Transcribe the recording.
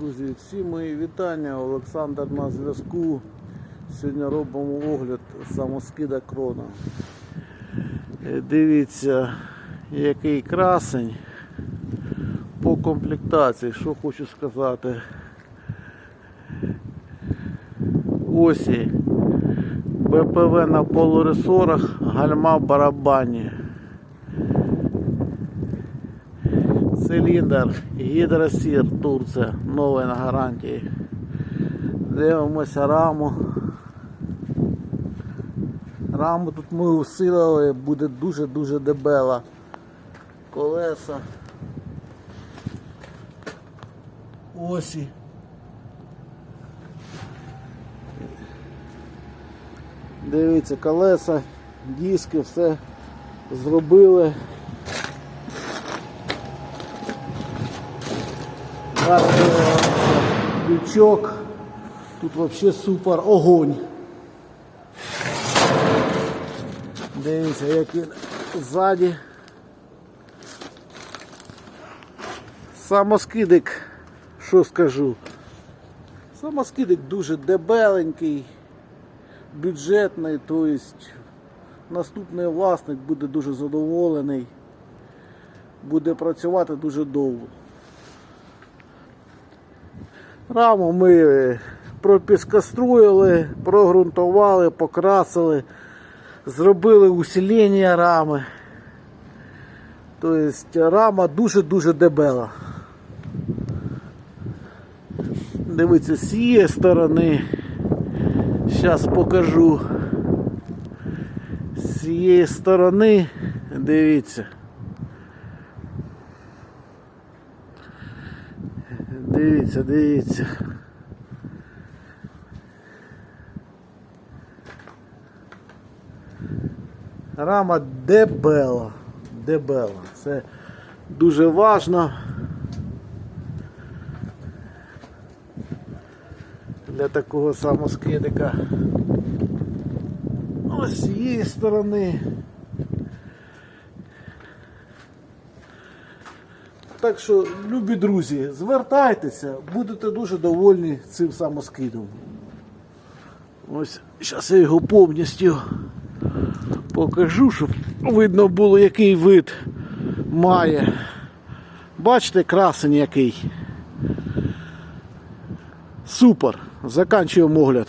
Друзі, всі мої вітання. Олександр на зв'язку. Сьогодні робимо огляд самоскида крона. Е, Дивіться, який красень по комплектації, що хочу сказати. Осі БПВ на полуресорах, гальма в барабані. Циліндр гідросір Турція, новий на гарантії. Дивимося раму. Раму тут ми усилили, буде дуже-дуже дебела. Колеса. Осі. Дивіться, колеса, диски, все зробили. Лючок. Тут вообще супер огонь. Дивіться, як він ззаді. Самоскидик, що скажу. Самоскидик дуже дебеленький, бюджетний, тобто наступний власник буде дуже задоволений, буде працювати дуже довго. Раму ми е, пропіскоструїли, прогрунтували, покрасили, зробили усилення рами. Тобто рама дуже-дуже дебела. Дивіться, з цієї сторони. Зараз покажу. З цієї сторони, дивіться. Дивіться, дивіться. Рама дебела. Дебела. Це дуже важно. Для такого самоскидика. Ось з цієї сторони. Так що, любі друзі, звертайтеся, будете дуже довольні цим самоскидом. Ось зараз я його повністю покажу, щоб видно було, який вид має. Бачите, красень який. Супер. Заканчуємо огляд.